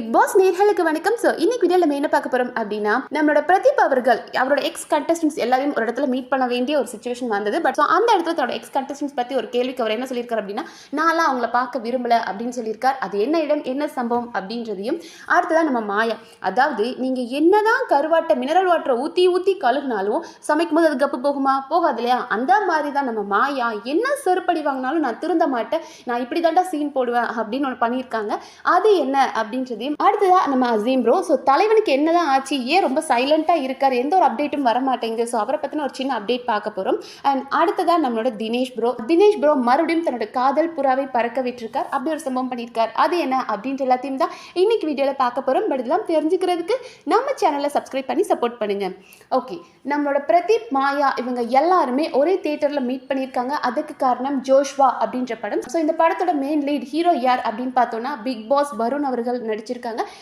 Big pass நேர்களுக்கு வணக்கம். So இன்னைக்கு வீடியோவில் நம்ம என்ன பார்க்க போகிறோம் அப்படின்னா நம்மளோட பிரதீப் அவர்கள் அவரோட எக்ஸ் கண்டஸ்டன்ஸ் எல்லாரையும் ஒரு இடத்துல மீட் பண்ண வேண்டிய ஒரு சுச்சுவேஷன் வந்தது. பட் ஸோ அந்த இடத்துல தன்னோட எக்ஸ் கண்டஸ்டன்ஸ் பற்றி ஒரு கேள்விக்கு அவர் என்ன சொல்லியிருக்காரு அப்படின்னா நான்லாம் அவங்கள பார்க்க விரும்பல அப்படின்னு சொல்லியிருக்கார். அது என்ன இடம் என்ன சம்பவம் அப்படின்றதையும். அடுத்ததான் நம்ம மாயா. அதாவது நீங்கள் என்னதான் கருவாட்டை மினரல் வாட்டரை ஊற்றி ஊற்றி கழுகுனாலும் சமைக்கும் போது அது கப்பு போகுமா? போகாது இல்லையா? அந்த மாதிரி தான் நம்ம மாயா. என்ன செருப்படி வாங்கினாலும் நான் திருந்த மாட்டேன். நான் இப்படி தாண்டா சீன் போடுவேன் அப்படின்னு ஒன்று பண்ணியிருக்காங்க. அது என்ன அப்படின்றதையும் அடுத்ததாக நம்ம அசீம் ப்ரோ ஸோ தலைவனுக்கு என்னதான் ஆச்சு? ஏன் ரொம்ப சைலண்ட்டாக இருக்கார்? எந்த ஒரு அப்டேட்டும் வர மாட்டேங்குது ஸோ அவரை பற்றின ஒரு சின்ன அப்டேட் பார்க்க போகிறோம் அண்ட் அடுத்ததாக நம்மளோட தினேஷ் ப்ரோ தினேஷ் ப்ரோ மறுபடியும் தன்னோட காதல் புறாவை பறக்க விட்டுருக்கார். அப்படி ஒரு சம்பவம் பண்ணியிருக்கார். அது என்ன? அப்படின்ற எல்லாத்தையும் தான் இன்னைக்கு வீடியோவில் பார்க்க போகிறோம் பட் இதெல்லாம் தெரிஞ்சுக்கிறதுக்கு நம்ம சேனலை சப்ஸ்கிரைப் பண்ணி சப்போர்ட் பண்ணுங்கள் ஓகே நம்மளோட பிரதீப் மாயா இவங்க எல்லாருமே ஒரே தேட்டரில் மீட் பண்ணியிருக்காங்க. அதுக்கு காரணம் ஜோஷ்வா அப்படின்ற படம். ஸோ இந்த படத்தோட மெயின் லீட் ஹீரோ யார் அப்படின்னு பார்த்தோன்னா பிக் பாஸ் வருண் அவர்கள் நடிச்சிருக்காங்க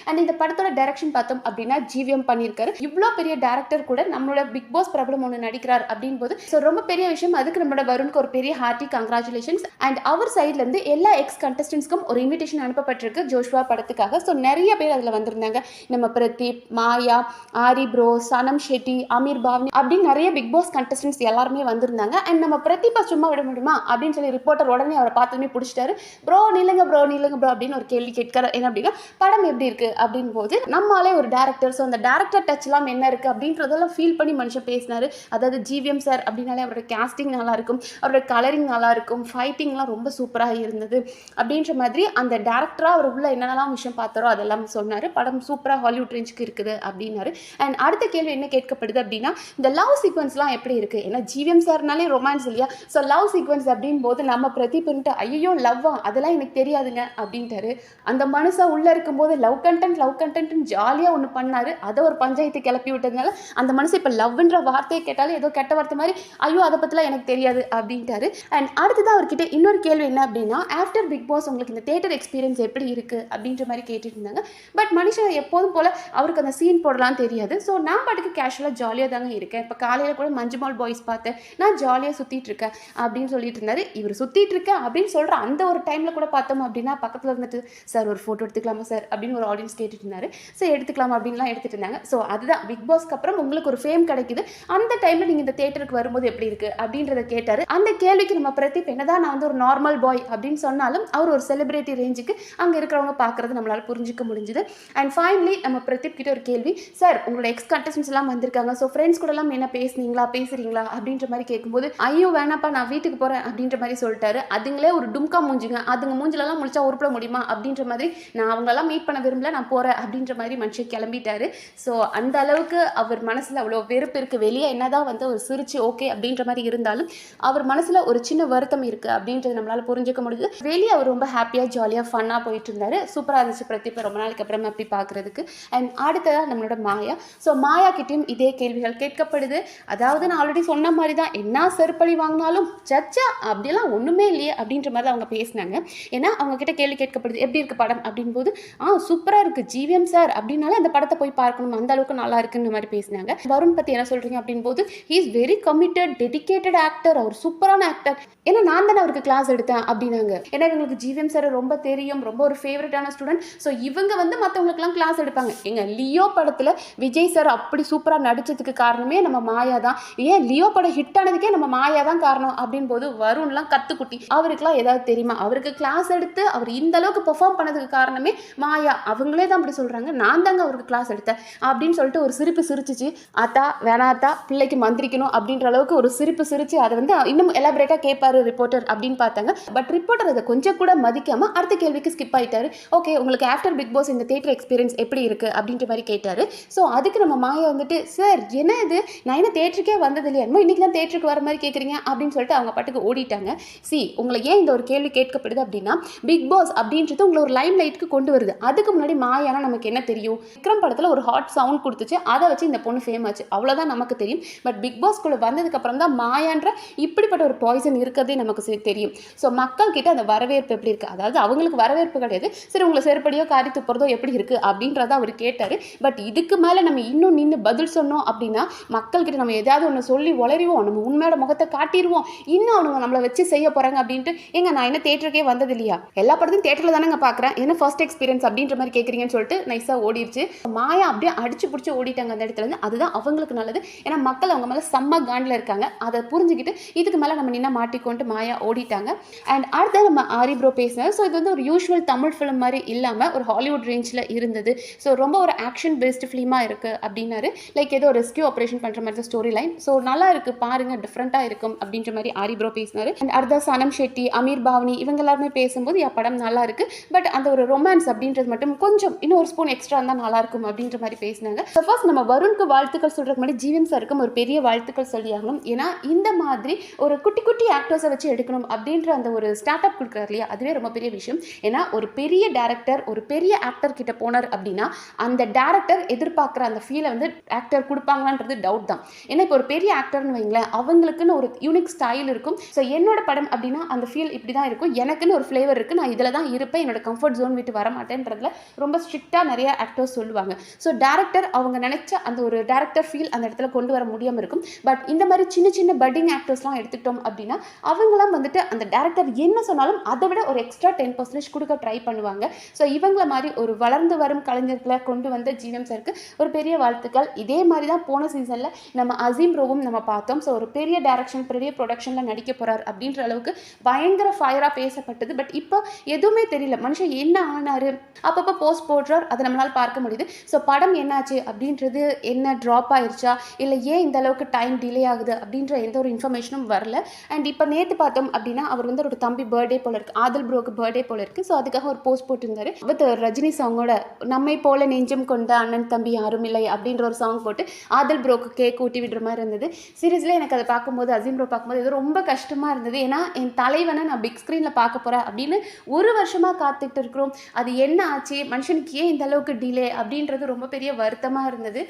அண்ட் இந்த படத்தோட டைரக்ஷன் பார்த்தோம் அப்படின்னா ஜிவிஎம் பண்ணியிருக்காரு. இவ்வளோ பெரிய டேரக்டர் கூட நம்மளோட பிக் பாஸ் பிரபலம் ஒன்று நடிக்கிறார் அப்படின் போது ஸோ ரொம்ப பெரிய விஷயம் அதுக்கு நம்மளோட வருணுக்கு ஒரு பெரிய ஹார்ட்டி கங்க்ராச்சுலேஷன்ஸ் அண்ட் அவர் சைட்லேருந்து எல்லா எக்ஸ் கண்டஸ்டன்ஸ்க்கும் ஒரு இன்விடேஷன் அனுப்பப்பட்டிருக்கு ஜோஷ்வா படத்துக்காக. ஸோ நிறைய பேர் அதில் வந்திருந்தாங்க. நம்ம பிரதீப் மாயா ஆரி ப்ரோ சனம் ஷெட்டி அமீர் பாவ்னி அப்படின்னு நிறைய பிக் பாஸ் கண்டஸ்டன்ஸ் எல்லாருமே வந்திருந்தாங்க. அண்ட் நம்ம பிரதீபா சும்மா விட முடியுமா அப்படின்னு சொல்லி ரிப்போர்ட்டர் உடனே அவரை பார்த்ததுமே பிடிச்சிட்டாரு. ப்ரோ நில்லுங்க ப்ரோ நில்லுங்க ப்ரோ அப்படின்னு ஒரு கேள்வி கேட்கிறார். என்ன அப்படின்னா படம் எப்படி இருக்கு அப்படின் போது நம்மளாலே ஒரு டேரக்டர் ஸோ அந்த டேரக்டர் டச்லாம் என்ன இருக்குது அப்படின்றதெல்லாம் ஃபீல் பண்ணி மனுஷன் பேசினார். அதாவது ஜிவிஎம் சார் அப்படின்னாலே அவரோட கேஸ்டிங் நல்லா இருக்கும் அவரோட கலரிங் நல்லா இருக்கும் ஃபைட்டிங்லாம் ரொம்ப சூப்பராக இருந்தது அப்படின்ற மாதிரி அந்த டேரக்டராக அவர் உள்ள என்னென்னலாம் விஷயம் பார்த்தாரோ அதெல்லாம் சொன்னார். படம் சூப்பராக ஹாலிவுட் ரேஞ்சுக்கு இருக்குது அப்படின்னாரு. அண்ட் அடுத்த கேள்வி என்ன கேட்கப்படுது அப்படின்னா இந்த லவ் சீக்வன்ஸ்லாம் எப்படி இருக்குது ஏன்னா ஜிவிஎம் சார்னாலே ரொமான்ஸ் இல்லையா? ஸோ லவ் சீக்வன்ஸ் அப்படின் போது நம்ம பிரதிபன்ட்டு ஐயோ லவ்வா அதெல்லாம் எனக்கு தெரியாதுங்க அப்படின்ட்டாரு. அந்த மனுஷன் உள்ளே இருக்கும்போது லவ் கண்டென்ட் லவ் கண்டென்ட்னு ஜாலியாக ஒன்று பண்ணார். அதை ஒரு பஞ்சாயத்து கிளப்பி விட்டதுனால அந்த மனுஷன் இப்போ லவ்ன்ற வார்த்தையை கேட்டாலும் ஏதோ கெட்ட வார்த்தை மாதிரி ஐயோ அதை பற்றிலாம் எனக்கு தெரியாது அப்படின்ட்டாரு. அண்ட் அடுத்ததான் அவர்கிட்ட இன்னொரு கேள்வி என்ன அப்படின்னா ஆஃப்டர் பிக் பாஸ் உங்களுக்கு இந்த தேட்டர் எக்ஸ்பீரியன்ஸ் எப்படி இருக்குது அப்படின்ற மாதிரி கேட்டுட்டு இருந்தாங்க. பட் மனுஷன் எப்போதும் போல் அவருக்கு அந்த சீன் போடலாம் தெரியாது. ஸோ நான் பாட்டுக்கு கேஷுவலாக ஜாலியாக தாங்க இருக்கேன். இப்போ காலையில் கூட மஞ்சுமால் பாய்ஸ் பார்த்தேன். நான் ஜாலியாக சுற்றிட்டு இருக்கேன் அப்படின்னு சொல்லிட்டு இருந்தார். இவர் சுற்றிட்டு இருக்கேன் அப்படின்னு சொல்கிற அந்த ஒரு டைமில் கூட பார்த்தோம் அப்படின்னா பக்கத்தில் இருந்துட்டு சார் ஒரு ஃபோட்டோ எடுத்துக்கலாமா சார்? அப்படின்னு ஒரு ஆடியன்ஸ் கேட்டுட்டு இருந்தாரு ஸோ எடுத்துக்கலாம் அப்படின்லாம் எடுத்துட்டு இருந்தாங்க ஸோ அதுதான் பிக் பாஸ்க்கு அப்புறம் உங்களுக்கு ஒரு ஃபேம் கிடைக்குது. அந்த டைமில் நீங்கள் இந்த தேட்டருக்கு வரும்போது எப்படி இருக்குது அப்படின்றத கேட்டார். அந்த கேள்விக்கு நம்ம பிரதீப் என்னதான் நான் வந்து ஒரு நார்மல் பாய் அப்படின்னு சொன்னாலும் அவர் ஒரு செலிபிரிட்டி ரேஞ்சுக்கு அங்கே இருக்கிறவங்க பார்க்குறது நம்மளால் புரிஞ்சிக்க முடிஞ்சுது. அண்ட் ஃபைனலி நம்ம பிரதீப் கிட்ட ஒரு கேள்வி. சார் உங்களோட எக்ஸ் கண்டஸ்டன்ஸ் எல்லாம் வந்திருக்காங்க. ஸோ ஃப்ரெண்ட்ஸ் கூட எல்லாம் என்ன பேசுனீங்களா? பேசுறீங்களா? அப்படின்ற மாதிரி கேட்கும்போது ஐயோ வேணாப்பா நான் வீட்டுக்கு போகிறேன் அப்படின்ற மாதிரி சொல்லிட்டாரு. அதுங்களே ஒரு டும்கா மூஞ்சுங்க. அதுங்க மூஞ்சிலலாம் முடிச்சா உருப்பிட முடியுமா? அப்படின்ற மாதிரி நான் அவங்களெல்லாம் மீட் பண்ண விரும்பல நான் போகிறேன் அப்படின்ற மாதிரி மனுஷன் கிளம்பிட்டாரு. ஸோ அந்த அளவுக்கு அவர் மனசில் அவ்வளோ வெறுப்பு இருக்குது வெளியே என்னதான் வந்து ஒரு சிரிச்சு ஓகே அப்படின்ற மாதிரி இருந்தாலும் அவர் மனசில் ஒரு சின்ன வருத்தம் இருக்குது அப்படின்றது நம்மளால் புரிஞ்சுக்க முடியுது. வெளியே அவர் ரொம்ப ஹாப்பியாக ஜாலியாக ஃபன்னாக போயிட்டு இருந்தார். சூப்பராக இருந்துச்சு பிரதீப் ரொம்ப நாளைக்கு அப்புறம் அப்படி பார்க்குறதுக்கு அண்ட் அடுத்ததாக நம்மளோட மாயா. ஸோ மாயா கிட்டேயும் இதே கேள்விகள் கேட்கப்படுது. அதாவது நான் ஆல்ரெடி சொன்ன மாதிரி தான் என்ன செருப்படி வாங்கினாலும் சச்சா அப்படிலாம் ஒன்றுமே இல்லையே அப்படின்ற மாதிரி அவங்க பேசினாங்க. ஏன்னா அவங்க கிட்ட கேள்வி கேட்கப்படுது எப்படி இருக்குது படம் அப்படின் போது ஆ சூப்பராக இருக்கு. ஜிவிஎம் சார் அப்படின்னால அந்த படத்தை போய் பார்க்கணும். அந்த அளவுக்கு நல்லா இருக்குன்னு மாதிரி பேசினாங்க. வருண் பற்றி என்ன சொல்றீங்க அப்படின் போது he is very committed dedicated actor அவர் சூப்பரான ஆக்டர் ஏன்னா நான் தானே அவருக்கு கிளாஸ் எடுத்தேன் அப்படின்னாங்க. ஏன்னா இவங்களுக்கு ஜிவிஎம் சார் ரொம்ப தெரியும். ரொம்ப ஒரு ஃபேவரட்டான ஸ்டூடெண்ட் ஸோ இவங்க வந்து மற்றவங்களுக்குலாம் கிளாஸ் எடுப்பாங்க. எங்க லியோ படத்தில் விஜய் சார் அப்படி சூப்பராக நடிச்சதுக்கு காரணமே நம்ம மாயா தான். ஏன் லியோ படம் ஹிட் ஆனதுக்கே நம்ம மாயா தான் காரணம் அப்படின் போது வருண்லாம் கத்துக்குட்டி. அவருக்குலாம் ஏதாவது தெரியுமா? அவருக்கு கிளாஸ் எடுத்து அவர் இந்த அளவுக்கு பெர்ஃபார்ம் பண்ணதுக்கு காரணமே மாயா அவங்களே தான் அப்படி சொல்கிறாங்க நான் தாங்க அவருக்கு கிளாஸ் எடுத்தேன். அப்படின்னு சொல்லிட்டு ஒரு சிரிப்பு சிரிச்சிச்சு. ஆத்தா வேணாத்தா பிள்ளைக்கு மந்திரிக்கணும். அப்படின்ற அளவுக்கு ஒரு சிரிப்பு சிரிச்சு அதை வந்து இன்னும் எலாபரேட்டாக கேட்பாரு ரிப்போர்ட்டர் அப்படின்னு பார்த்தாங்க. பட் ரிப்போர்ட்டர் அதை கொஞ்சம் கூட மதிக்காமல் அடுத்த கேள்விக்கு ஸ்கிப் ஆகிட்டாரு ஓகே உங்களுக்கு ஆஃப்டர் பிக் பாஸ் இந்த தேட்டர் எக்ஸ்பீரியன்ஸ் எப்படி இருக்குது அப்படின்ற மாதிரி கேட்டாரு. ஸோ அதுக்கு நம்ம மாயா வந்துட்டு சார் என்ன இது? நான் என்ன தேட்டருக்கே வந்தது இல்லையா என்னமோ? தான் தேட்டருக்கு வர மாதிரி கேட்குறீங்க அப்படின்னு சொல்லிட்டு அவங்க பாட்டுக்கு ஓடிட்டாங்க. சி உங்களை ஏன் இந்த ஒரு கேள்வி கேட்கப்படுது அப்படின்னா பிக் பாஸ் அப்படின்றது உங்களை ஒரு லைம் லைட்டுக்கு கொண்டு வருது. அது அதுக்கு முன்னாடி மாயானா நமக்கு என்ன தெரியும்? விக்ரம் படத்தில் ஒரு ஹாட் சவுண்ட் கொடுத்துச்சு. அதை வச்சு இந்த பொண்ணு ஃபேம் ஆச்சு. அவ்வளோதான் நமக்கு தெரியும். பட் பிக் பாஸ்க்குள்ளே வந்ததுக்கு அப்புறம் தான் மாயான்ற இப்படிப்பட்ட ஒரு பாய்சன் இருக்கிறதே நமக்கு தெரியும். ஸோ மக்கள் கிட்ட அந்த வரவேற்பு எப்படி இருக்குது அதாவது அவங்களுக்கு வரவேற்பு கிடையாது. சரி உங்களை செருப்படியோ காரி துப்புறதோ எப்படி இருக்குது அப்படின்றத அவர் கேட்டார். பட் இதுக்கு மேலே நம்ம இன்னும் நின்று பதில் சொன்னோம் அப்படின்னா மக்கள்கிட்ட நம்ம எதாவது ஒன்று சொல்லி உளறிவோம் நம்ம உண்மையோட முகத்தை காட்டிடுவோம். இன்னும் அவனுங்க நம்மளை வச்சு செய்ய போகிறாங்க அப்படின்ட்டு. ஏங்க நான் என்ன தேட்டருக்கே வந்தது இல்லையா? எல்லா படத்தையும் தேட்டரில் தானேங்க பார்க்குறேன் என்ன ஃபர்ஸ்ட் எக்ஸ்பீரியன்ஸ் அப்படின்னு அப்படின்ற மாதிரி கேட்குறீங்கன்னு சொல்லிட்டு நைஸாக ஓடிடுச்சு மாயா அப்படியே அடிச்சு பிடிச்சி ஓடிட்டாங்க அந்த இடத்துல இருந்து. அதுதான் அவங்களுக்கு நல்லது. ஏன்னா மக்கள் அவங்க மேலே செம்ம காண்டில் இருக்காங்க. அதை புரிஞ்சுக்கிட்டு இதுக்கு மேலே நம்ம நின்னா மாட்டிக்கொண்டு மாயா ஓடிட்டாங்க. அண்ட் அடுத்த நம்ம ஆரி ப்ரோ பேசினார் ஸோ இது வந்து ஒரு யூஷுவல் தமிழ் ஃபிலிம் மாதிரி இல்லாமல் ஒரு ஹாலிவுட் ரேஞ்சில் இருந்தது. ஸோ ரொம்ப ஒரு ஆக்ஷன் பேஸ்டு ஃபிலிமாக இருக்குது அப்படின்னாரு. லைக் ஏதோ ரெஸ்கியூ ஆப்ரேஷன் பண்ணுற மாதிரி தான் ஸ்டோரி லைன் ஸோ நல்லா இருக்குது பாருங்க. டிஃப்ரெண்ட்டாக இருக்கும் அப்படின்ற மாதிரி ஆரி ப்ரோ பேசினார். அண்ட் அடுத்த சனம் ஷெட்டி அமீர் பாவனி இவங்க எல்லாருமே பேசும்போது என் படம் நல்லா இருக்கு. பட் அந்த ஒரு ரொமான்ஸ் அப்படின்றது மட்டும் கொஞ்சம் இன்னும் ஒரு ஸ்பூன் எக்ஸ்ட்ரா இருந்தால் நல்லா இருக்கும் அப்படின்ற மாதிரி பேசினாங்க. ஸோ ஃபர்ஸ்ட் நம்ம வருணுக்கு வாழ்த்துக்கள் சொல்கிறதுக்கு முன்னாடி ஜீவன் சாருக்கும் ஒரு பெரிய வாழ்த்துக்கள் சொல்லி ஆகணும் ஏன்னா இந்த மாதிரி ஒரு குட்டி குட்டி ஆக்டர்ஸை வச்சு எடுக்கணும் அப்படின்ற அந்த ஒரு ஸ்டார்ட் அப் கொடுக்குறாரு இல்லையா? அதுவே ரொம்ப பெரிய விஷயம். ஏன்னா ஒரு பெரிய டேரக்டர் ஒரு பெரிய ஆக்டர் கிட்ட போனார் அப்படின்னா அந்த டேரக்டர் எதிர்பார்க்குற அந்த ஃபீலை வந்து ஆக்டர் கொடுப்பாங்களான்றது டவுட் தான். ஏன்னா இப்போ ஒரு பெரிய ஆக்டர்னு வைங்களேன் அவங்களுக்குன்னு ஒரு யூனிக் ஸ்டைல் இருக்கும். ஸோ என்னோட படம் அப்படின்னா அந்த ஃபீல் இப்படி தான் இருக்கும். எனக்குன்னு ஒரு ஃப்ளேவர் இருக்குது நான் இதில் தான் இருப்பேன். என்னோட கம்ஃபர்ட் ஜோன் விட்டு வர மாட்டேன்றதுல ரொம்ப ஸ்ட்ரிக்டாக நிறைய ஆக்டர்ஸ் சொல்லுவாங்க. ஸோ டேரக்டர் அவங்க நினச்ச அந்த ஒரு டேரக்டர் ஃபீல் அந்த இடத்துல கொண்டு வர முடியாமல் இருக்கும். பட் இந்த மாதிரி சின்ன சின்ன பட்டிங் ஆக்டர்ஸ்லாம் எடுத்துக்கிட்டோம் அப்படின்னா அவங்களாம் வந்துட்டு அந்த டேரக்டர் என்ன சொன்னாலும் அதை விட ஒரு எக்ஸ்ட்ரா டென் பர்சன்டேஜ் கொடுக்க ட்ரை பண்ணுவாங்க. ஸோ இவங்கள மாதிரி ஒரு வளர்ந்து வரும் கலைஞர்களை கொண்டு வந்த ஜீவம் சருக்கு ஒரு பெரிய வாழ்த்துக்கள். இதே மாதிரி தான் போன சீசனில் நம்ம அசீம் ரோவும் நம்ம பார்த்தோம். ஸோ ஒரு பெரிய டேரக்ஷன் பெரிய ப்ரொடக்ஷனில் நடிக்க போகிறார் அப்படின்ற அளவுக்கு பயங்கர ஃபயராக பேசப்பட்டது. பட் இப்போ எதுவுமே தெரியல. மனுஷன் என்ன ஆனார் அப்பப்போ போஸ்ட் போடுறார். அதை நம்மளால் பார்க்க முடியுது. ஸோ படம் என்னாச்சு? அப்படின்றது என்ன ட்ராப் ஆயிடுச்சா இல்லை ஏன் இந்த அளவுக்கு டைம் டிலே ஆகுது? அப்படின்ற எந்த ஒரு இன்ஃபர்மேஷனும் வரல. அண்ட் இப்போ நேற்று பார்த்தோம் அப்படின்னா அவர் வந்து ஒரு தம்பி பர்த்டே போல இருக்கு. ஆதல் ப்ரோக்கு பர்த்டே போல இருக்கு. ஸோ அதுக்காக ஒரு போஸ்ட் போட்டிருந்தாரு. வித் ரஜினி சாங்கோட நம்மை போல நெஞ்சம் கொண்ட அண்ணன் தம்பி யாரும் இல்லை அப்படின்ற ஒரு சாங் போட்டு ஆதல் ப்ரோக்கு கேக் ஊட்டி விடுற மாதிரி இருந்தது. சீரியஸில் எனக்கு அதை பார்க்கும்போது அசீம் ப்ரோ பார்க்கும்போது இது ரொம்ப கஷ்டமாக இருந்தது. ஏன்னா என் தலைவனை நான் பிக் ஸ்க்ரீனில் பார்க்க போகிறேன் அப்படின்னு ஒரு வருஷமாக காத்துட்டு இருக்கிறோம். அது என்ன ஆச்சு மனுஷனுக்கு ஏன் இந்த அளவுக்கு டிலே அப்படின்றது ரொம்ப பெரிய வருத்தமாக இருந்தது.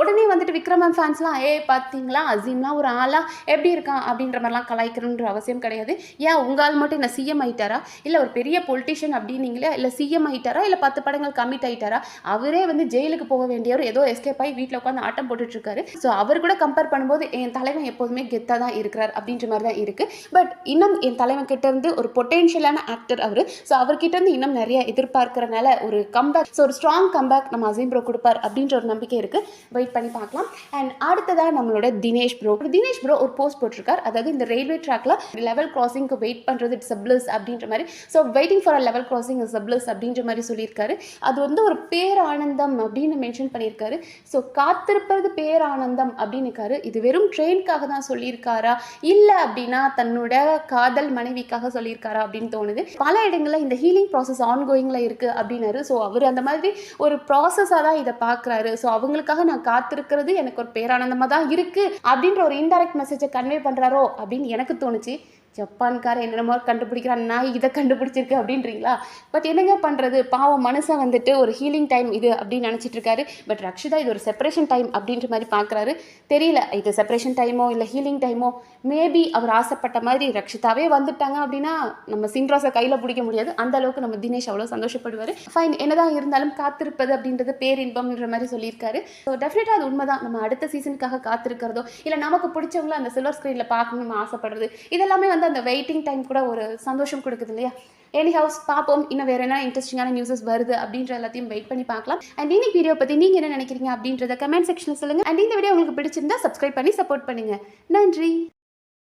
உடனே வந்துட்டு விக்ரமன் ஃபேன்ஸ்லாம் ஏ பார்த்தீங்களா அசீம்லாம் ஒரு ஆளாக எப்படி இருக்கான்? அப்படின்ற மாதிரிலாம் கலாய்க்கணுன்ற அவசியம் கிடையாது. ஏன் உங்களால் மட்டும் என்ன சிஎம் ஆகிட்டாரா இல்லை ஒரு பெரிய பொலிட்டிஷியன் அப்படின்னீங்களே? இல்லை சிஎம் ஆகிட்டாரா இல்லை பத்து படங்கள் கமிட் ஆயிட்டாரா? அவரே வந்து ஜெயிலுக்கு போக வேண்டியவர் ஏதோ எஸ்கேப் ஆகி வீட்டில் உட்காந்து ஆட்டம் போட்டுட்டு இருக்காரு ஸோ அவர் கூட கம்பேர் பண்ணும்போது என் தலைவன் எப்போதுமே கெத்தாக தான் இருக்கிறார் அப்படின்ற மாதிரி தான் இருக்குது பட் இன்னும் என் தலைவன் கிட்டேருந்து ஒரு பொட்டென்ஷியலான ஆக்டர் அவர். ஸோ அவர்கிட்ட இருந்து இன்னும் நிறைய எதிர்பார்க்கறனால ஒரு கம்பேக் ஸோ ஒரு ஸ்ட்ராங் கம்பேக் நம்ம அசீம் ப்ரோ கொடுப்பார் அப்படின்ற ஒரு நம்பிக்கை இருக்குது வெயிட் பண்ணி பார்க்கலாம். அண்ட் அடுத்ததாக நம்மளோட தினேஷ் ப்ரோ தினேஷ் ப்ரோ ஒரு போஸ்ட் போட்டிருக்கார். அதாவது இந்த ரயில்வே ட்ராக்ல லெவல் கிராசிங்க்கு வெயிட் பண்ணுறது இட்ஸ் பிளஸ் அப்படின்ற மாதிரி. So waiting for a level crossing is plus அப்படின்ற மாதிரி சொல்லியிருக்காரு. அது வந்து ஒரு பேரானந்தம் அப்படின்னு மென்ஷன் பண்ணியிருக்காரு. ஸோ காத்திருப்பது பேரானந்தம் அப்படின்னு இருக்காரு. இது வெறும் ட்ரெயின்காக தான் சொல்லியிருக்காரா? இல்லை அப்படின்னா தன்னோட காதல் மனைவிக்காக சொல்லியிருக்காரா அப்படின்னு தோணுது. பல இடங்களில் இந்த ஹீலிங் ப்ராசஸ் ஆன்கோயிங்கில் இருக்குது அப்படின்னாரு ஸோ அவர் அந்த மாதிரி ஒரு ப்ராசஸாக தான் இதை பார்க்குறாரு ஸோ அவங்களுக்காக நான் காத்திருக்கிறது எனக்கு ஒரு பேரானந்தமாக தான் இருக்குது அப்படின்ற ஒரு இன்டெரக்ட் மெசேஜை கன்வே பண்ணுறாரோ அப்படின்னு எனக்கு தோணுச்சு. ஜப்பான்கார என்னென்னமோ கண்டுபிடிக்கிறான் நான் இதை கண்டுபிடிச்சிருக்கு அப்படின்றீங்களா? பட் என்னங்க பண்ணுறது பாவம் மனுஷன் வந்துட்டு ஒரு ஹீலிங் டைம் இது அப்படின்னு நினச்சிட்டு இருக்காரு. பட் ரக்ஷிதா இது ஒரு செப்பரேஷன் டைம் அப்படின்ற மாதிரி பார்க்குறாரு. தெரியல இது செப்பரேஷன் டைமோ இல்லை ஹீலிங் டைமோ மேபி அவர் ஆசைப்பட்ட மாதிரி ரக்ஷிதாவே வந்துட்டாங்க அப்படின்னா நம்ம சிங்ராஸை கையில் பிடிக்க முடியாது. அந்த அளவுக்கு நம்ம தினேஷ் அவ்வளோ சந்தோஷப்படுவார். ஃபைன் என்னதான் இருந்தாலும் காத்திருப்பது அப்படின்றது பேரின்பம்ன்ற மாதிரி சொல்லியிருக்காரு. ஸோ டெஃபினட்டாக அது உண்மைதான். நம்ம அடுத்த சீசனுக்காக காத்திருக்கிறதோ இல்லை நமக்கு பிடிச்சவங்கள அந்த சில்வர் ஸ்க்ரீனில் பார்க்கணும்னு ஆசைப்படுறது இதெல்லாமே வந்து அந்த வெயிட்டிங் டைம் கூட ஒரு சந்தோஷம் கொடுக்குது இல்லையா? எனி ஹவுஸ் பார்ப்போம். இன்னும் வேறு என்ன இன்ட்ரெஸ்டிங்கான நியூஸஸ் வருது அப்படின்ற எல்லாத்தையும் வெயிட் பண்ணி பார்க்கலாம். அண்ட் இன்னைக்கு வீடியோ பற்றி நீங்கள் என்ன நினைக்கிறீங்க அப்படின்றத கமெண்ட் செக்ஷனில் சொல்லுங்கள் அண்ட் இந்த வீடியோ உங்களுக்கு பிடிச்சிருந்தா சப்ஸ்கிரைப் பண்ணி சப்போர்ட் பண்ணுங்கள் நன்றி.